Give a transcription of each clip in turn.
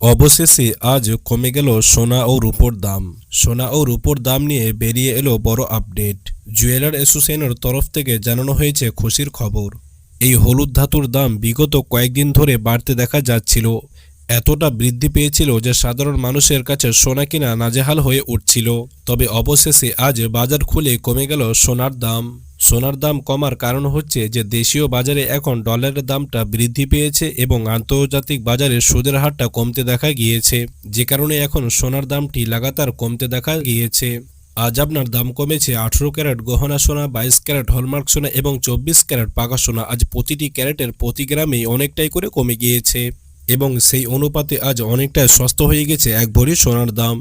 অবশেষে আজ কমে গেল সোনা ও রূপোর দাম। সোনা ও রূপোর দাম নিয়ে বেরিয়ে এলো বড় আপডেট। জুয়েলার অ্যাসোসিয়েশনের তরফ থেকে জানানো হয়েছে খুশির খবর। এই হলুদ ধাতুর দাম বিগত কয়েকদিন ধরে বাড়তে দেখা যাচ্ছিল। এতটা বৃদ্ধি পেয়েছিল যে সাধারণ মানুষের কাছে সোনা কিনা নাজেহাল হয়ে উঠছিল। তবে অবশেষে আজ বাজার খুলে কমে গেল সোনার দাম। সোনার দাম কমার কারণ হচ্ছে যে দেশীয় বাজারে এখন ডলারের দামটা বৃদ্ধি পেয়েছে এবং আন্তর্জাতিক বাজারে সুদের হারটা কমতে দেখা গিয়েছে। যে কারণে এখন সোনার দামটি লাগাতার কমতে দেখা গিয়েছে। আজ আপনার দাম কমেছে আঠেরো ক্যারেট গহনা সোনা, বাইশ ক্যারেট হলমার্ক সোনা এবং চব্বিশ ক্যারেট পাকা সোনা। আজ প্রতিটি ক্যারেটের প্রতি গ্রামেই অনেকটাই করে কমে গিয়েছে এবং সেই অনুপাতে আজ অনেকটাই সস্তা হয়ে গেছে এক ভরি সোনার দাম।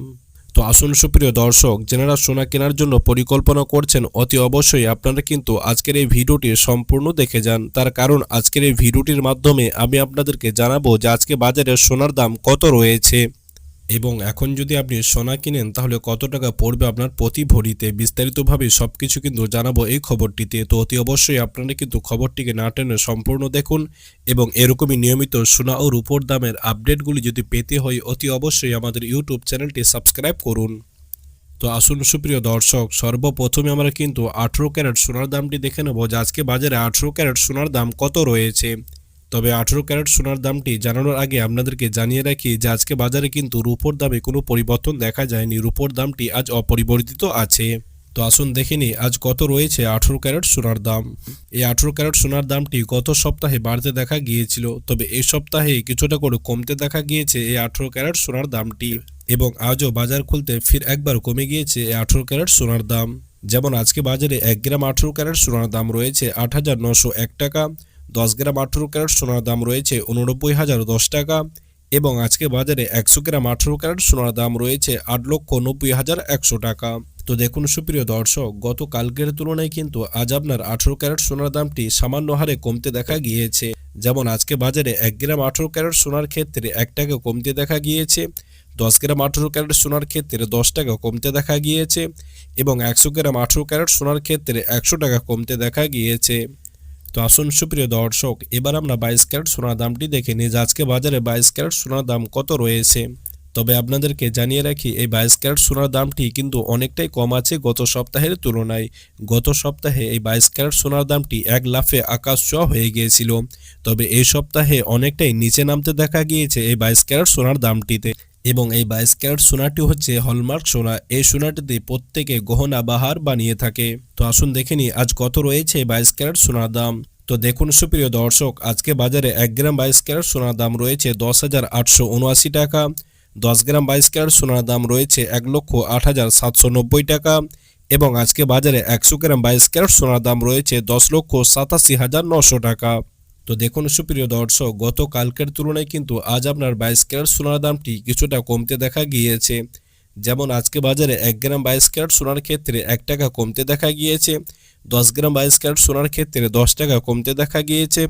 তো আসুন সুপ্রিয় দর্শক, যেনারা সোনা কেনার জন্য পরিকল্পনা করছেন, অতি অবশ্যই আপনারা কিন্তু আজকের এই ভিডিওটি সম্পূর্ণ দেখে যান। তার কারণ আজকের এই ভিডিওটির মাধ্যমে আমি আপনাদেরকে জানাব যে আজকে বাজারে সোনার দাম কত রয়েছে। এবং এখন যদি আপনি সোনা কিনেন, তাহলে কত টাকা পড়বে আপনার প্রতি ভরিতে? বিস্তারিতভাবে সব কিছু কিন্তু জানাব এই খবরটিতে। তো অতি অবশ্যই আপনারা কিন্তু খবরটিকে না টেনে সম্পূর্ণ দেখুন এবং এরকমই নিয়মিত সোনা ও রূপোর দামের আপডেটগুলি যদি পেতে হয়, অতি অবশ্যই আমাদের ইউটিউব চ্যানেলটি সাবস্ক্রাইব করুন। তো আসুন সুপ্রিয় দর্শক, সর্বপ্রথমে আমরা কিন্তু আঠেরো ক্যারেট সোনার দামটি দেখে নেব যে আজকে বাজারে আঠেরো ক্যারেট সোনার দাম কত রয়েছে। তবে আঠেরো ক্যারেট সোনার দামটি জানানোর আগে আপনাদেরকে জানিয়ে রাখি যে আজকে বাজারে কিন্তু রূপোর দামে কোনো পরিবর্তন দেখা যায়নি। রূপোর দামটি আজ অপরিবর্তিত আছে। তো আসুন দেখে নিই, আজ কত রয়েছে আঠেরো ক্যারেট সোনার দাম? এই আঠেরো ক্যারেট সোনার দামটি গত সপ্তাহে বাড়তে দেখা গিয়েছিল, তবে এই সপ্তাহে কিছুটা করে কমতে দেখা গিয়েছে এই আঠেরো ক্যারেট সোনার দামটি এবং আজও বাজার খুলতে ফির একবার কমে গিয়েছে এই আঠেরো ক্যারেট সোনার দাম। যেমন আজকে বাজারে এক গ্রাম আঠেরো ক্যারেট সোনার দাম রয়েছে আট হাজার নশো এক টাকা দশ গ্রাম আঠেরো ক্যারেট সোনার দাম রয়েছে উননব্বই হাজার দশ টাকা এবং আজকে বাজারে একশো গ্রাম আঠেরো ক্যারেট সোনার দাম রয়েছে আট লক্ষ নব্বই হাজার একশো টাকা। তো দেখুন সুপ্রিয় দর্শক গত কালকের তুলনায় কিন্তু আজ আপনার আঠেরো ক্যারেট সোনার দামটি সামান্য হারে কমতে দেখা গিয়েছে। যেমন আজকে বাজারে এক গ্রাম আঠেরো ক্যারেট সোনার ক্ষেত্রে এক টাকা কমতে দেখা গিয়েছে, দশ গ্রাম আঠেরো ক্যারেট সোনার ক্ষেত্রে দশ টাকা কমতে দেখা গিয়েছে এবং একশো গ্রাম আঠেরো ক্যারেট সোনার ক্ষেত্রে একশো টাকা কমতে দেখা গিয়েছে। তো আসুন সুপ্রিয় দর্শক, এবার আমরা বাইশ ক্যারেট সোনার দামটি দেখে নিই আজকে বাজারে বাইশ ক্যারেট সোনার দাম কত রয়েছে। তবে আপনাদেরকে জানিয়ে রাখি, এই বাইশ ক্যারেট সোনার দামটি কিন্তু অনেকটাই কম আছে গত সপ্তাহের তুলনায়। গত সপ্তাহে এই বাইশ ক্যারেট সোনার দামটি এক লাফে আকাশ ছোঁয়া হয়ে গিয়েছিল। তবে এই সপ্তাহে অনেকটাই নিচে নামতে দেখা গিয়েছে এই বাইশ ক্যারেট সোনার দামটিতে। এবং এই বাইশ ক্যারেট সোনাটি হচ্ছে হলমার্ক সোনা। এই সোনাটিতে প্রত্যেকে গহনা, বাহার বানিয়ে থাকে। তো আসুন দেখে নিই, আজ কত রয়েছে বাইশ ক্যারেট সোনার দাম? তো দেখুন সুপ্রিয় দর্শক, আজকে বাজারে এক গ্রাম বাইশ ক্যারেট সোনার দাম রয়েছে দশ হাজার আটশো উনআশি টাকা। দশ গ্রাম বাইশ ক্যারেট সোনার দাম রয়েছে এক লক্ষ আট হাজার সাতশো নব্বই টাকা এবং আজকে বাজারে একশো গ্রাম বাইশ ক্যারেট সোনার দাম রয়েছে দশ লক্ষ সাতাশি হাজার নশো টাকা। তো দেখুন সুপ্রিয় দর্শক গত কালকের তুলনায় কিন্তু আজ আপনার বাইশ ক্যারেট সোনার দামটি কিছুটা কমতে দেখা গিয়েছে। যেমন আজকে বাজারে এক গ্রাম বাইশ ক্যারেট সোনার ক্ষেত্রে এক টাকা কমতে দেখা গিয়েছে, দশ গ্রাম বাইশ ক্যারেট সোনার ক্ষেত্রে দশ টাকা কমতে দেখা গিয়েছে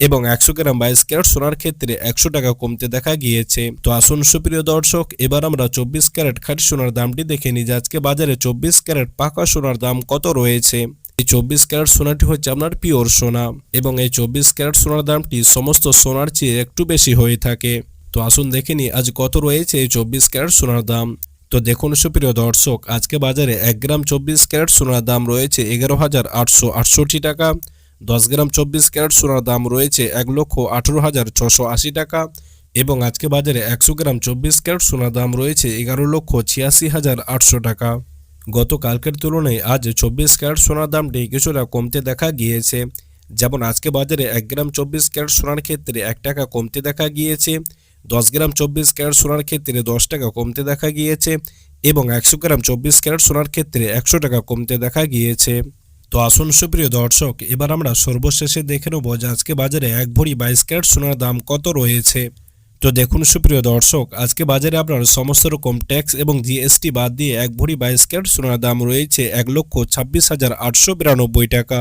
এবং একশো গ্রাম বাইশ ক্যারেট সোনার ক্ষেত্রে একশো টাকা কমতে দেখা গিয়েছে। তো আসুন সুপ্রিয় দর্শক, এবার আমরা চব্বিশ ক্যারেট খাঁটি সোনার দামটি দেখে নিই যে আজকে বাজারে চব্বিশ ক্যারেট পাকা সোনার দাম কত রয়েছে। এই চব্বিশ ক্যারেট সোনাটি হচ্ছে আপনার পিওর সোনা এবং এই চব্বিশ ক্যারেট সোনার দামটি সমস্ত সোনার চেয়ে একটু বেশি হয়ে থাকে। তো আসুন দেখে নিই আজ কত রয়েছে এই চব্বিশ ক্যারেট সোনার দাম। তো দেখুন সুপ্রিয় দর্শক, আজকে বাজারে এক গ্রাম চব্বিশ ক্যারেট সোনার দাম রয়েছে এগারো হাজার আটশো আটষট্টি টাকা, দশ গ্রাম চব্বিশ ক্যারেট সোনার দাম রয়েছে এক লক্ষ আঠেরো হাজার ছশো আশি টাকা এবং আজকে বাজারে একশো গ্রাম চব্বিশ ক্যারেট সোনার দাম রয়েছে এগারো লক্ষ ছিয়াশি হাজার আটশো টাকা। গত কালকের তুলনায় আজ চব্বিশ ক্যারেট সোনার দামটি কিছুটা কমতে দেখা গিয়েছে। যেমন আজকে বাজারে এক গ্রাম চব্বিশ ক্যারেট সোনার ক্ষেত্রে এক টাকা কমতে দেখা গিয়েছে। দশ গ্রাম চব্বিশ ক্যারেট সোনার ক্ষেত্রে দশ টাকা কমতে দেখা গিয়েছে এবং একশো গ্রাম চব্বিশ ক্যারেট সোনার ক্ষেত্রে একশো টাকা কমতে দেখা গিয়েছে। তো আসুন সুপ্রিয় দর্শক, এবার আমরা সর্বশেষে দেখে নেব যে আজকে বাজারে এক ভরি বাইশ ক্যারেট সোনার দাম কত রয়েছে। তো দেখুন সুপ্রিয় দর্শক, আজকে বাজারে আপনার সমস্ত রকম ট্যাক্স এবং জিএসটি বাদ দিয়ে এক ভরি বাইশ ক্যারেট সোনার দাম রয়েছে এক লক্ষ ছাব্বিশ হাজার আটশো বিরানব্বই টাকা।